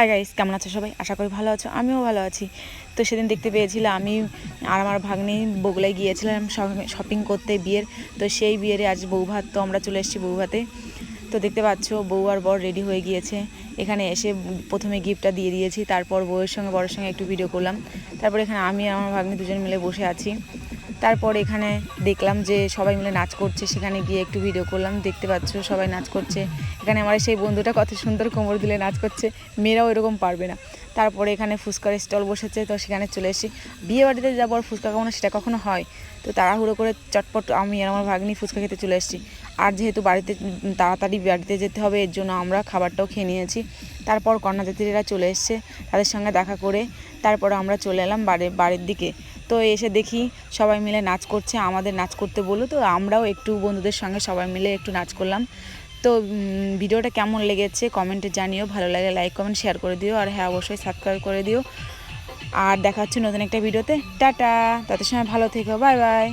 Hi guys কেমন আছো সবাই? আশা করি ভালো আছো, আমিও ভালো আছি। তো সেদিন দেখতে পেয়েছিলাম আমি আর আমার ভাগ্নি বগুলায় গিয়েছিলাম শপিং করতে বিয়ের। তো সেই বিয়ের আজ বউ ভাত, তো আমরা চলে এসেছি বউ ভাতে। তো দেখতে পাচ্ছ, বউ আর বর রেডি হয়ে গিয়েছে। এখানে এসে প্রথমে গিফটটা দিয়ে দিয়েছি, তারপর বউয়ের সঙ্গে, বরের সঙ্গে একটু ভিডিও করলাম। তারপর এখানে আমি আর আমার ভাগ্নি দুজন মিলে বসে আছি। তারপর এখানে দেখলাম যে সবাই মিলে নাচ করছে, সেখানে গিয়ে একটু ভিডিও করলাম। দেখতে পাচ্ছ সবাই নাচ করছে। এখানে আমার সেই বন্ধুটা কত সুন্দর কোমর দিলে নাচ করছে, মেয়েরাও এরকম পারবে না। তারপরে এখানে ফুচকার স্টল বসেছে, তো সেখানে চলে এসেছি বিয়ে বাড়িতে যাব আর ফুচকা খাব সেটা কখনো হয়। তো তাড়াহুড়ো করে চটপট আমি আর আমার ভাগ্নি ফুচকা খেতে চলে এসেছি। আর যেহেতু বাড়িতে তাড়াতাড়ি বাড়িতে যেতে হবে, এর জন্য আমরা খাবারটাও খেয়ে নিয়েছি। তারপর কন্যাযাত্রীরা চলে এসছে, তাদের সঙ্গে দেখা করে তারপর আমরা চলে এলাম বাড়ি বাড়ির দিকে। তো এসে দেখি সবাই মিলে নাচ করছে, আমাদের নাচ করতে বলল, তো আমরাও একটু বন্ধুদের সঙ্গে সবাই মিলে একটু নাচ করলাম। তো ভিডিওটা কেমন লেগেছে কমেন্টে জানিও, ভালো লাগে লাইক, কমেন্ট, শেয়ার করে দিও, আর হ্যাঁ অবশ্যই সাবস্ক্রাইব করে দিও। আর দেখা হচ্ছে নতুন একটা ভিডিওতে। টাটা তাদের সময় ভালো থেকো, বাই বাই।